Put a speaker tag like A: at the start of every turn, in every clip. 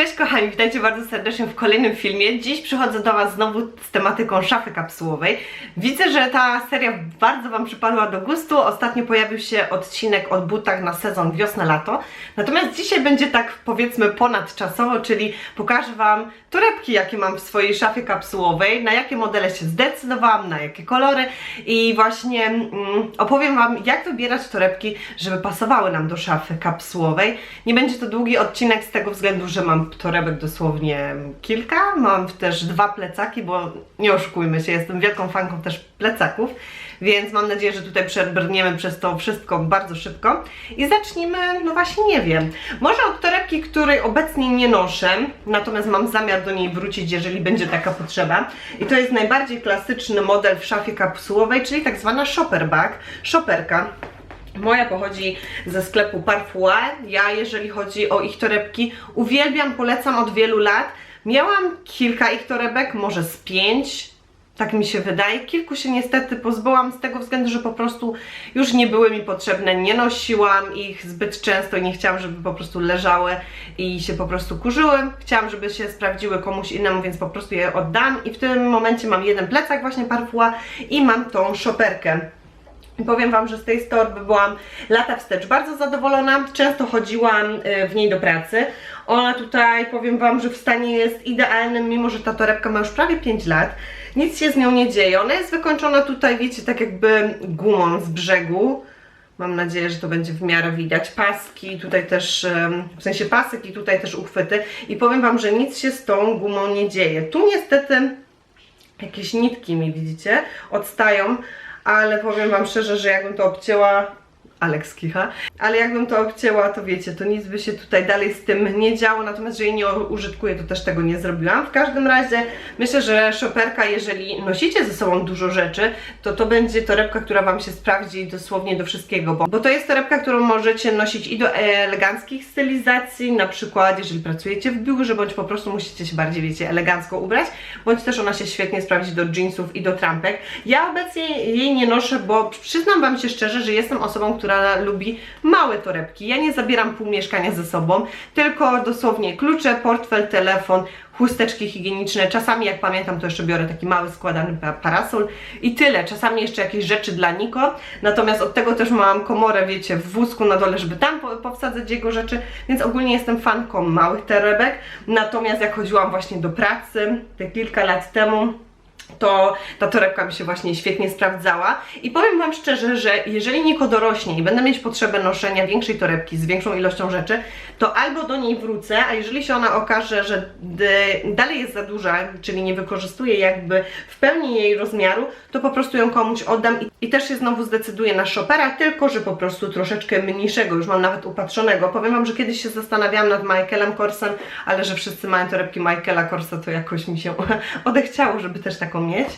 A: Cześć kochani, witajcie bardzo serdecznie w kolejnym filmie. Dziś przychodzę do Was znowu z tematyką szafy kapsułowej. Widzę, że ta seria bardzo Wam przypadła do gustu. Ostatnio pojawił się odcinek o butach na sezon wiosna-lato. Natomiast dzisiaj będzie tak powiedzmy ponadczasowo, czyli pokażę Wam torebki, jakie mam w swojej szafie kapsułowej, na jakie modele się zdecydowałam, na jakie kolory i właśnie mm, opowiem Wam, jak wybierać torebki, żeby pasowały nam do szafy kapsułowej. Nie będzie to długi odcinek z tego względu, że mam torebek dosłownie kilka, mam też dwa plecaki, bo nie oszukujmy się, jestem wielką fanką też plecaków, więc mam nadzieję, że tutaj przebrniemy przez to wszystko bardzo szybko. I zacznijmy, no właśnie nie wiem, może od torebki, której obecnie nie noszę, natomiast mam zamiar do niej wrócić, jeżeli będzie taka potrzeba. I to jest najbardziej klasyczny model w szafie kapsułowej, czyli tak zwana shopper bag, shopperka. Moja pochodzi ze sklepu Parfois. Ja, jeżeli chodzi o ich torebki, uwielbiam, polecam od wielu lat. Miałam kilka ich torebek, może z pięć, tak mi się wydaje. Kilku się niestety pozbyłam z tego względu, że po prostu już nie były mi potrzebne. Nie nosiłam ich zbyt często i nie chciałam, żeby po prostu leżały i się po prostu kurzyły. Chciałam, żeby się sprawdziły komuś innemu, więc po prostu je oddam. I w tym momencie mam jeden plecak właśnie Parfois i mam tą szoperkę. Powiem Wam, że z tej torby byłam lata wstecz bardzo zadowolona. Często chodziłam y, w niej do pracy. Ona tutaj, powiem Wam, że w stanie jest idealnym, mimo że ta torebka ma już prawie 5 lat. Nic się z nią nie dzieje. Ona jest wykończona tutaj, wiecie, tak jakby gumą z brzegu. Mam nadzieję, że to będzie w miarę widać. Paski, tutaj też, w sensie pasek i tutaj też uchwyty. I powiem Wam, że nic się z tą gumą nie dzieje. Tu niestety jakieś nitki mi, widzicie, odstają, ale powiem Wam szczerze, że jakbym to obcięła, Alex kicha, ale jakbym to obcięła, to wiecie, to nic by się tutaj dalej z tym nie działo, natomiast że jej nie użytkuję, to też tego nie zrobiłam. W każdym razie myślę, że szoperka, jeżeli nosicie ze sobą dużo rzeczy, to to będzie torebka, która Wam się sprawdzi dosłownie do wszystkiego, bo, bo to jest torebka, którą możecie nosić i do eleganckich stylizacji, na przykład jeżeli pracujecie w biurze, bądź po prostu musicie się bardziej, wiecie, elegancko ubrać, bądź też ona się świetnie sprawdzi do jeansów i do trampek. Ja obecnie jej nie noszę, bo przyznam Wam się szczerze, że jestem osobą, która lubi małe torebki. Ja nie zabieram pół mieszkania ze sobą, tylko dosłownie klucze, portfel, telefon, chusteczki higieniczne. Czasami, jak pamiętam, to jeszcze biorę taki mały składany pa- parasol i tyle. Czasami jeszcze jakieś rzeczy dla Niko. Natomiast od tego też mam komorę, wiecie, w wózku na dole, żeby tam po- powsadzać jego rzeczy, więc ogólnie jestem fanką małych torebek. Natomiast jak chodziłam właśnie do pracy te kilka lat temu, to ta torebka mi się właśnie świetnie sprawdzała. I powiem Wam szczerze, że jeżeli Niko dorośnie i będę mieć potrzebę noszenia większej torebki z większą ilością rzeczy, to albo do niej wrócę, a jeżeli się ona okaże, że d- dalej jest za duża, czyli nie wykorzystuję jakby w pełni jej rozmiaru, to po prostu ją komuś oddam i, i też się znowu zdecyduję na shopera, tylko że po prostu troszeczkę mniejszego, już mam nawet upatrzonego. Powiem Wam, że kiedyś się zastanawiałam nad Michaelem Korsem, ale że wszyscy mają torebki Michaela Korsa, to jakoś mi się odechciało, żeby też taką mieć.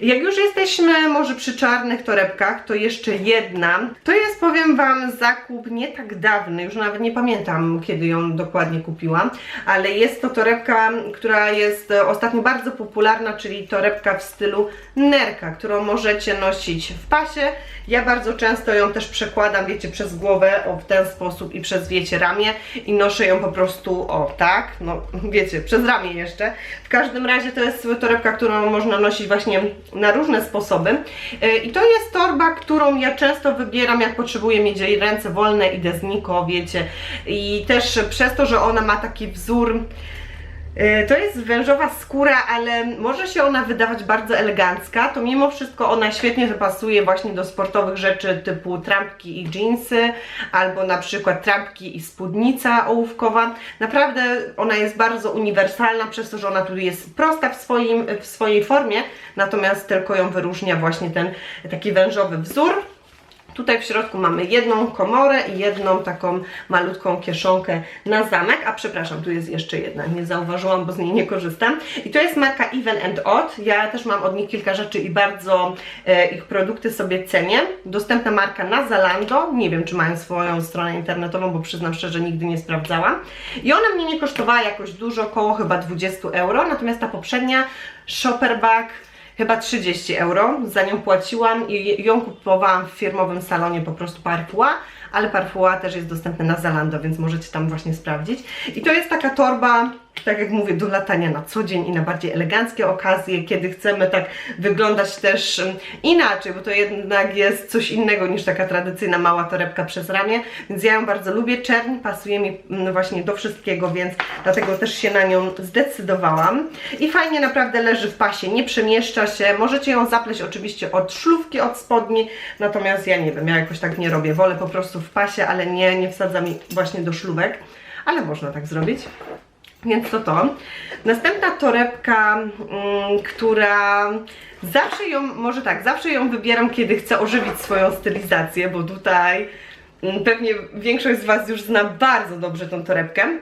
A: Jak już jesteśmy może przy czarnych torebkach, to jeszcze jedna. To jest, powiem Wam, zakup nie tak dawny, już nawet nie pamiętam, kiedy ją dokładnie kupiłam, ale jest to torebka, która jest ostatnio bardzo popularna, czyli torebka w stylu nerka, którą możecie nosić w pasie. Ja bardzo często ją też przekładam, wiecie, przez głowę, o w ten sposób i przez, wiecie, ramię i noszę ją po prostu, o tak, no wiecie, przez ramię jeszcze. W każdym razie to jest torebka, którą można nosić właśnie na różne sposoby. Yy, I to jest torba, którą ja często wybieram, jak potrzebuję mieć jej ręce wolne, idę z Niko, wiecie. I też przez to, że ona ma taki wzór To jest wężowa skóra, ale może się ona wydawać bardzo elegancka, to mimo wszystko ona świetnie pasuje właśnie do sportowych rzeczy typu trampki i jeansy, albo na przykład trampki i spódnica ołówkowa. Naprawdę ona jest bardzo uniwersalna, przez to, że ona tu jest prosta w, swoim, w swojej formie, natomiast tylko ją wyróżnia właśnie ten taki wężowy wzór. Tutaj w środku mamy jedną komorę i jedną taką malutką kieszonkę na zamek, a przepraszam, tu jest jeszcze jedna, nie zauważyłam, bo z niej nie korzystam. I to jest marka Even and Odd. Ja też mam od nich kilka rzeczy i bardzo e, ich produkty sobie cenię. Dostępna marka na Zalando. Nie wiem, czy mają swoją stronę internetową, bo przyznam szczerze, nigdy nie sprawdzałam. I ona mnie nie kosztowała jakoś dużo, około chyba 20 euro, natomiast ta poprzednia Shopper Bag chyba 30 euro za nią płaciłam i ją kupowałam w firmowym salonie po prostu Parfois, ale Parfuła też jest dostępny na Zalando, więc możecie tam właśnie sprawdzić. I to jest taka torba, tak jak mówię, do latania na co dzień i na bardziej eleganckie okazje, kiedy chcemy tak wyglądać też inaczej, bo to jednak jest coś innego niż taka tradycyjna mała torebka przez ramię, więc ja ją bardzo lubię. Czerń pasuje mi mm, właśnie do wszystkiego, więc dlatego też się na nią zdecydowałam. I fajnie naprawdę leży w pasie, nie przemieszcza się. Możecie ją zapleść oczywiście od szlówki, od spodni, natomiast ja nie wiem, ja jakoś tak nie robię. Wolę po prostu w pasie, ale nie, nie wsadzam jej właśnie do szlówek, ale można tak zrobić. Więc to to. Następna torebka, mm, która zawsze ją, może tak, zawsze ją wybieram, kiedy chcę ożywić swoją stylizację, bo tutaj mm, pewnie większość z Was już zna bardzo dobrze tą torebkę.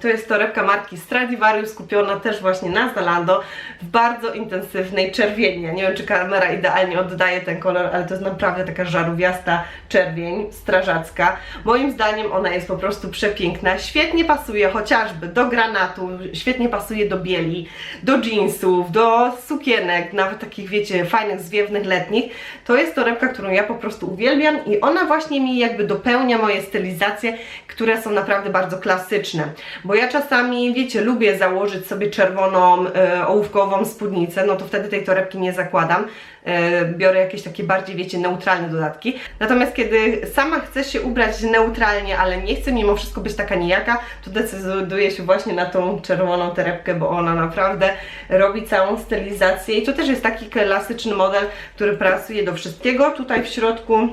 A: To jest torebka marki Stradivarius, kupiona też właśnie na Zalando w bardzo intensywnej czerwieni. Ja nie wiem, czy kamera idealnie oddaje ten kolor, ale to jest naprawdę taka żarówiasta czerwień, strażacka. Moim zdaniem ona jest po prostu przepiękna. Świetnie pasuje chociażby do granatu, świetnie pasuje do bieli, do jeansów, do sukienek, nawet takich wiecie, fajnych, zwiewnych, letnich. To jest torebka, którą ja po prostu uwielbiam i ona właśnie mi jakby dopełnia moje stylizacje, które są naprawdę bardzo klasyczne. Bo ja czasami, wiecie, lubię założyć sobie czerwoną, e, ołówkową spódnicę, no to wtedy tej torebki nie zakładam. E, biorę jakieś takie bardziej, wiecie, neutralne dodatki. Natomiast kiedy sama chcę się ubrać neutralnie, ale nie chcę mimo wszystko być taka nijaka, to decyduję się właśnie na tą czerwoną torebkę, bo ona naprawdę robi całą stylizację i to też jest taki klasyczny model, który pasuje do wszystkiego. Tutaj w środku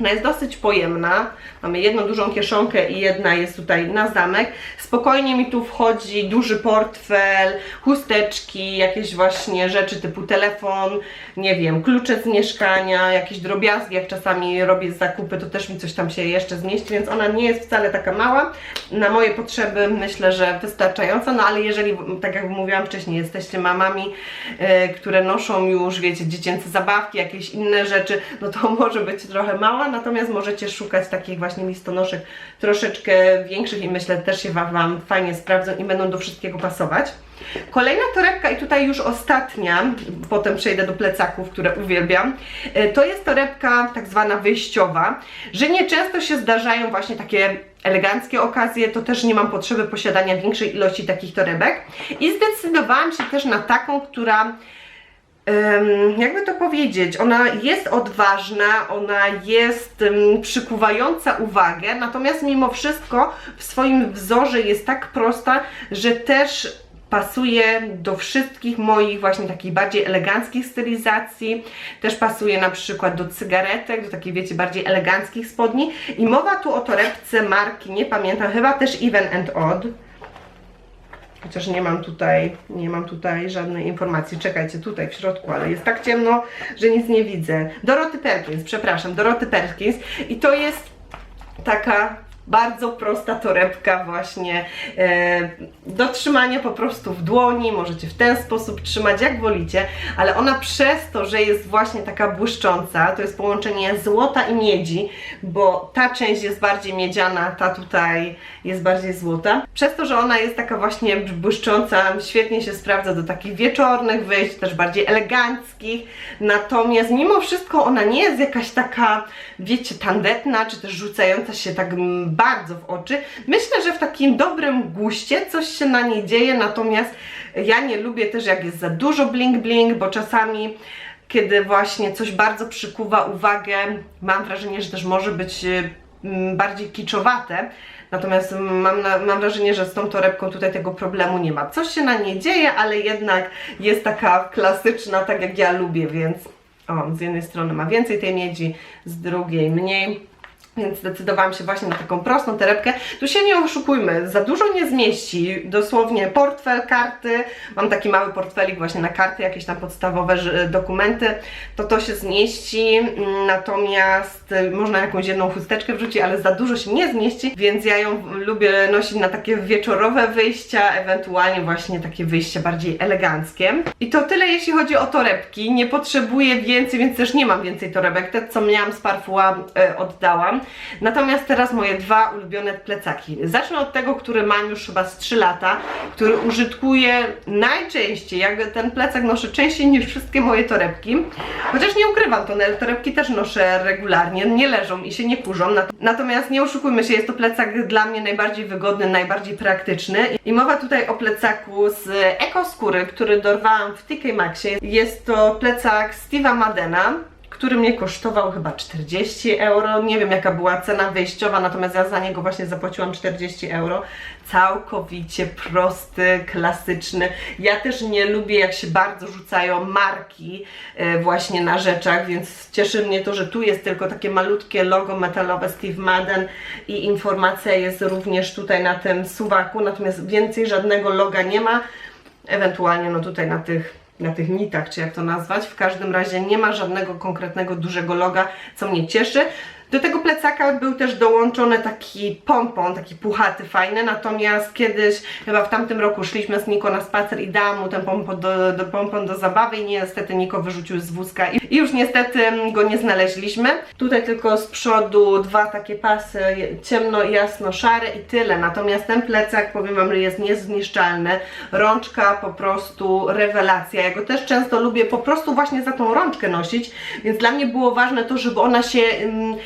A: ona jest dosyć pojemna. Mamy jedną dużą kieszonkę i jedna jest tutaj na zamek. Spokojnie mi tu wchodzi duży portfel, chusteczki, jakieś właśnie rzeczy typu telefon, nie wiem, klucze z mieszkania, jakieś drobiazgi, jak czasami robię zakupy, to też mi coś tam się jeszcze zmieści, więc ona nie jest wcale taka mała. Na moje potrzeby myślę, że wystarczająca, no ale jeżeli, tak jak mówiłam wcześniej, jesteście mamami, e, które noszą już, wiecie, dziecięce zabawki, jakieś inne rzeczy, no to może być trochę mała, natomiast możecie szukać takich właśnie listonoszek troszeczkę większych i myślę też się Wam, fajnie sprawdzą i będą do wszystkiego pasować. Kolejna torebka i tutaj już ostatnia, potem przejdę do plecaków, które uwielbiam, e, to jest torebka tak zwana wyjściowa, że nieczęsto się zdarzają właśnie takie eleganckie okazje, to też nie mam potrzeby posiadania większej ilości takich torebek i zdecydowałam się też na taką, która jakby to powiedzieć, ona jest odważna, ona jest przykuwająca uwagę, natomiast mimo wszystko w swoim wzorze jest tak prosta, że też pasuje do wszystkich moich właśnie takich bardziej eleganckich stylizacji, też pasuje na przykład do cygaretek, do takich wiecie bardziej eleganckich spodni. I mowa tu o torebce marki, nie pamiętam, chyba też Even and Odd Chociaż nie mam tutaj, nie mam tutaj żadnej informacji. Czekajcie, tutaj w środku, ale jest tak ciemno, że nic nie widzę. Doroty Perkins, przepraszam, Doroty Perkins. I to jest taka bardzo prosta torebka właśnie e, do trzymania po prostu w dłoni, możecie w ten sposób trzymać jak wolicie, ale ona przez to, że jest właśnie taka błyszcząca, to jest połączenie złota i miedzi, bo ta część jest bardziej miedziana, ta tutaj jest bardziej złota. Przez to, że ona jest taka właśnie błyszcząca, świetnie się sprawdza do takich wieczornych wyjść, też bardziej eleganckich, natomiast mimo wszystko ona nie jest jakaś taka, wiecie, tandetna, czy też rzucająca się tak bardzo w oczy. Myślę, że w takim dobrym guście coś się na niej dzieje, natomiast ja nie lubię też jak jest za dużo bling bling, bo czasami kiedy właśnie coś bardzo przykuwa uwagę, mam wrażenie, że też może być mm, bardziej kiczowate. Natomiast mam, mam wrażenie, że z tą torebką tutaj tego problemu nie ma. Coś się na niej dzieje, ale jednak jest taka klasyczna, tak jak ja lubię, więc o, z jednej strony ma więcej tej miedzi, z drugiej mniej. Więc zdecydowałam się właśnie na taką prostą torebkę. Tu się nie oszukujmy, za dużo nie zmieści. Dosłownie portfel, karty. Mam taki mały portfelik właśnie na karty, jakieś tam podstawowe dokumenty. To to się zmieści. Natomiast y, można jakąś jedną chusteczkę wrzucić, ale za dużo się nie zmieści. Więc ja ją lubię nosić na takie wieczorowe wyjścia, ewentualnie właśnie takie wyjścia bardziej eleganckie. I to tyle jeśli chodzi o torebki. Nie potrzebuję więcej, więc też nie mam więcej torebek. Te co miałam z Parfuła y, oddałam. Natomiast teraz moje dwa ulubione plecaki. Zacznę od tego, który mam już chyba z 3 lata, który użytkuję najczęściej. Jak ten plecak noszę częściej niż wszystkie moje torebki. Chociaż nie ukrywam, to torebki też noszę regularnie, nie leżą i się nie kurzą. Nat- Natomiast nie oszukujmy się, jest to plecak dla mnie najbardziej wygodny, najbardziej praktyczny. I mowa tutaj o plecaku z ekoskóry, który dorwałam w TK Maxie. Jest to plecak Steve'a Madena który mnie kosztował chyba 40 euro. Nie wiem jaka była cena wyjściowa, natomiast ja za niego właśnie zapłaciłam 40 euro. Całkowicie prosty, klasyczny. Ja też nie lubię jak się bardzo rzucają marki e, właśnie na rzeczach, więc cieszy mnie to, że tu jest tylko takie malutkie logo metalowe Steve Madden i informacja jest również tutaj na tym suwaku, natomiast więcej żadnego loga nie ma. Ewentualnie no tutaj na tych na tych nitach, czy jak to nazwać. W każdym razie nie ma żadnego konkretnego dużego loga, co mnie cieszy. Do tego plecaka był też dołączony taki pompon, taki puchaty, fajny, natomiast kiedyś, chyba w tamtym roku szliśmy z Niko na spacer i dałam mu ten pompon do, do, pompon do zabawy i niestety Niko wyrzucił z wózka i, i już niestety go nie znaleźliśmy. Tutaj tylko z przodu dwa takie pasy, ciemno jasno szare i tyle, natomiast ten plecak, powiem Wam, jest niezniszczalny. Rączka po prostu rewelacja. Ja go też często lubię po prostu właśnie za tą rączkę nosić, więc dla mnie było ważne to, żeby ona się, ym,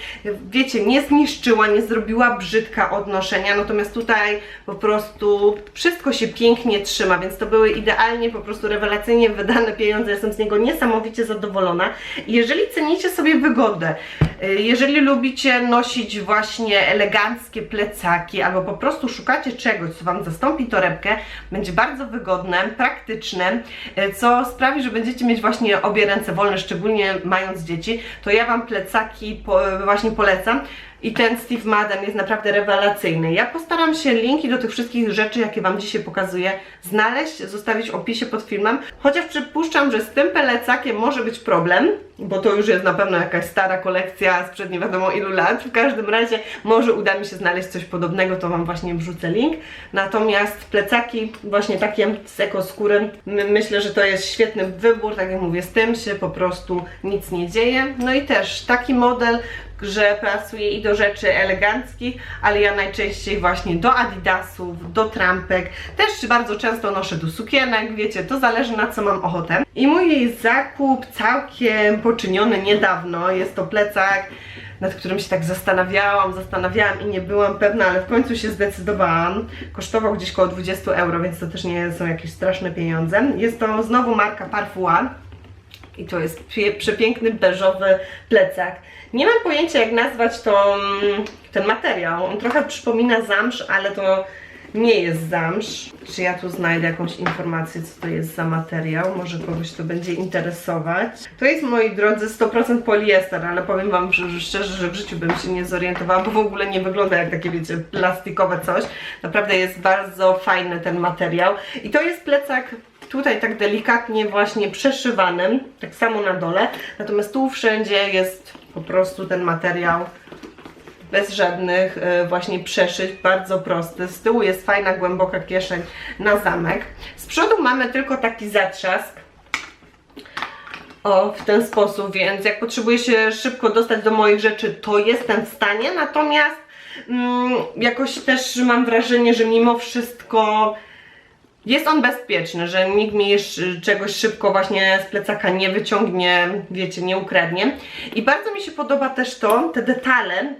A: wiecie, nie zniszczyła, nie zrobiła brzydka od noszenia, natomiast tutaj po prostu wszystko się pięknie trzyma, więc to były idealnie, po prostu rewelacyjnie wydane pieniądze, jestem z niego niesamowicie zadowolona. Jeżeli cenicie sobie wygodę, y, jeżeli lubicie nosić właśnie eleganckie plecaki, albo po prostu szukacie czegoś, co Wam zastąpi torebkę, będzie bardzo wygodne, praktyczne, y, co sprawi, że będziecie mieć właśnie obie ręce wolne, szczególnie mając dzieci, to ja Wam plecaki właśnie polecam. I ten Steve Madden jest naprawdę rewelacyjny. Ja postaram się linki do tych wszystkich rzeczy, jakie Wam dzisiaj pokazuję, znaleźć, zostawić w opisie pod filmem. Chociaż przypuszczam, że z tym plecakiem może być problem, bo to już jest na pewno jakaś stara kolekcja sprzed nie wiadomo ilu lat. W każdym razie może uda mi się znaleźć coś podobnego, to Wam właśnie wrzucę link. Natomiast plecaki właśnie takie z ekoskóry, my- myślę, że to jest świetny wybór. Tak jak mówię, z tym się po prostu nic nie dzieje. No i też taki model, że pasuje i do rzeczy eleganckich, ale ja najczęściej właśnie do adidasów, do trampek, też bardzo często noszę do sukienek, wiecie, to zależy na co mam ochotę. I mój zakup całkiem poczyniony niedawno, jest to plecak, nad którym się tak zastanawiałam, zastanawiałam i nie byłam pewna, ale w końcu się zdecydowałam. Kosztował gdzieś około 20 euro, więc to też nie są jakieś straszne pieniądze. Jest to znowu marka Parfum i to jest przepiękny beżowy plecak. Nie mam pojęcia jak nazwać to, ten materiał. On trochę przypomina zamsz, ale to nie jest zamsz. Czy ja tu znajdę jakąś informację, co to jest za materiał? Może kogoś to będzie interesować. To jest, moi drodzy, 100% poliester, ale powiem Wam że szczerze, że w życiu bym się nie zorientowała, bo w ogóle nie wygląda jak takie, wiecie, plastikowe coś. Naprawdę jest bardzo fajny ten materiał. I to jest plecak tutaj tak delikatnie właśnie przeszywanym, tak samo na dole, natomiast tu wszędzie jest po prostu ten materiał bez żadnych e, właśnie przeszyć, bardzo prosty. Z tyłu jest fajna, głęboka kieszeń na zamek. Z przodu mamy tylko taki zatrzask. O, w ten sposób, więc jak potrzebuję się szybko dostać do moich rzeczy, to jestem w stanie, natomiast mm, jakoś też mam wrażenie, że mimo wszystko jest on bezpieczny, że nikt mi sz- czegoś szybko właśnie z plecaka nie wyciągnie, wiecie, nie ukradnie. I bardzo mi się podoba też to, te detale,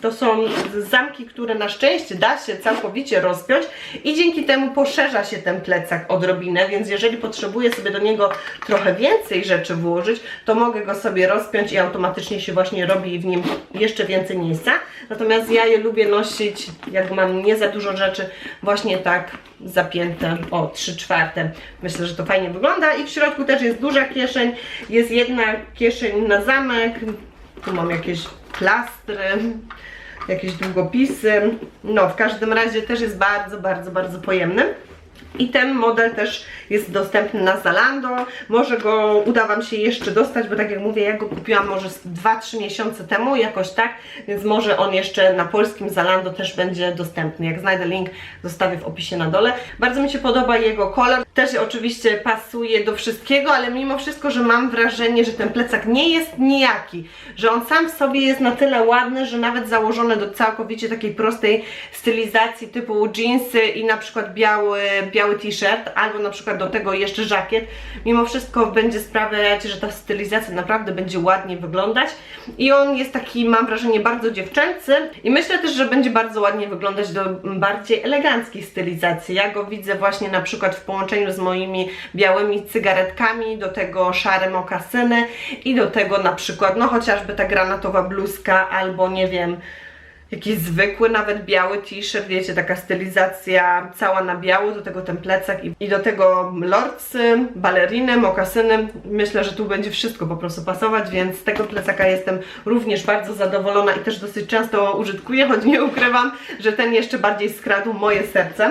A: to są zamki, które na szczęście da się całkowicie rozpiąć i dzięki temu poszerza się ten plecak odrobinę, więc jeżeli potrzebuję sobie do niego trochę więcej rzeczy włożyć, to mogę go sobie rozpiąć i automatycznie się właśnie robi w nim jeszcze więcej miejsca. Natomiast ja je lubię nosić, jak mam nie za dużo rzeczy, właśnie tak zapięte o 3 czwarte. Myślę, że to fajnie wygląda i w środku też jest duża kieszeń, jest jedna kieszeń na zamek, tu mam jakieś plastry, jakieś długopisy. No, w każdym razie też jest bardzo, bardzo, bardzo pojemny. I ten model też jest dostępny na Zalando. Może go uda Wam się jeszcze dostać, bo tak jak mówię, ja go kupiłam może z 2-3 miesiące temu, jakoś tak, więc może on jeszcze na polskim Zalando też będzie dostępny. Jak znajdę link, zostawię w opisie na dole. Bardzo mi się podoba jego kolor. Też oczywiście pasuje do wszystkiego, ale mimo wszystko, że mam wrażenie, że ten plecak nie jest nijaki, że on sam w sobie jest na tyle ładny, że nawet założony do całkowicie takiej prostej stylizacji typu jeansy i na przykład biały, biały t-shirt, albo na przykład do tego jeszcze żakiet, mimo wszystko będzie sprawiać, że ta stylizacja naprawdę będzie ładnie wyglądać. I on jest taki, mam wrażenie, bardzo dziewczęcy. I myślę też, że będzie bardzo ładnie wyglądać do bardziej eleganckiej stylizacji. Ja go widzę właśnie na przykład w połączeniu z moimi białymi cygaretkami, do tego szare mokasyny i do tego na przykład, no chociażby ta granatowa bluzka albo nie wiem, jakiś zwykły, nawet biały t-shirt, wiecie, taka stylizacja cała na biało, do tego ten plecak i, i do tego lordsy, baleriny, mokasyny. Myślę, że tu będzie wszystko po prostu pasować, więc z tego plecaka jestem również bardzo zadowolona i też dosyć często użytkuję, choć nie ukrywam, że ten jeszcze bardziej skradł moje serce.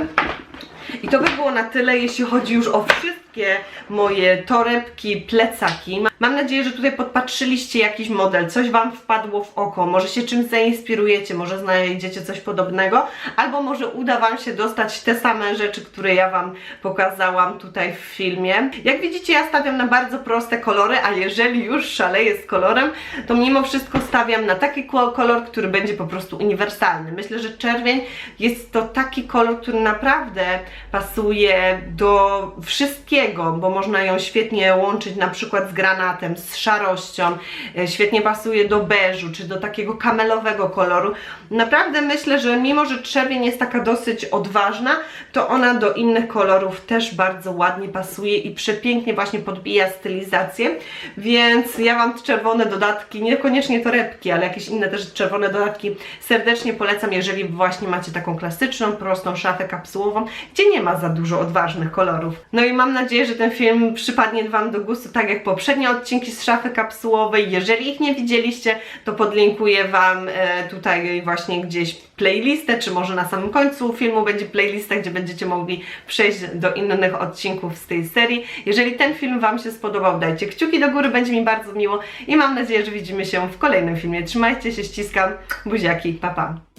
A: I to by było na tyle, jeśli chodzi już o wszystkie moje torebki, plecaki. Mam nadzieję, że tutaj podpatrzyliście jakiś model, coś Wam wpadło w oko, może się czymś zainspirujecie, może znajdziecie coś podobnego, albo może uda Wam się dostać te same rzeczy, które ja Wam pokazałam tutaj w filmie. Jak widzicie, ja stawiam na bardzo proste kolory, a jeżeli już szaleję z kolorem, to mimo wszystko stawiam na taki ko- kolor, który będzie po prostu uniwersalny. Myślę, że czerwień jest to taki kolor, który naprawdę pasuje do wszystkiego, bo można ją świetnie łączyć na przykład z granatem, z szarością, e, świetnie pasuje do beżu, czy do takiego kamelowego koloru. Naprawdę myślę, że mimo, że czerwień jest taka dosyć odważna, to ona do innych kolorów też bardzo ładnie pasuje i przepięknie właśnie podbija stylizację, więc ja Wam czerwone dodatki, niekoniecznie torebki, ale jakieś inne też czerwone dodatki serdecznie polecam, jeżeli właśnie macie taką klasyczną, prostą szafę kapsułową, gdzie nie ma za dużo odważnych kolorów. No i mam nadzieję, że ten film przypadnie Wam do gustu, tak jak poprzednie odcinki z szafy kapsułowej. Jeżeli ich nie widzieliście, to podlinkuję Wam e, tutaj właśnie gdzieś playlistę, czy może na samym końcu filmu będzie playlista, gdzie będziecie mogli przejść do innych odcinków z tej serii. Jeżeli ten film Wam się spodobał, dajcie kciuki do góry, będzie mi bardzo miło i mam nadzieję, że widzimy się w kolejnym filmie. Trzymajcie się, ściskam, buziaki, pa pa!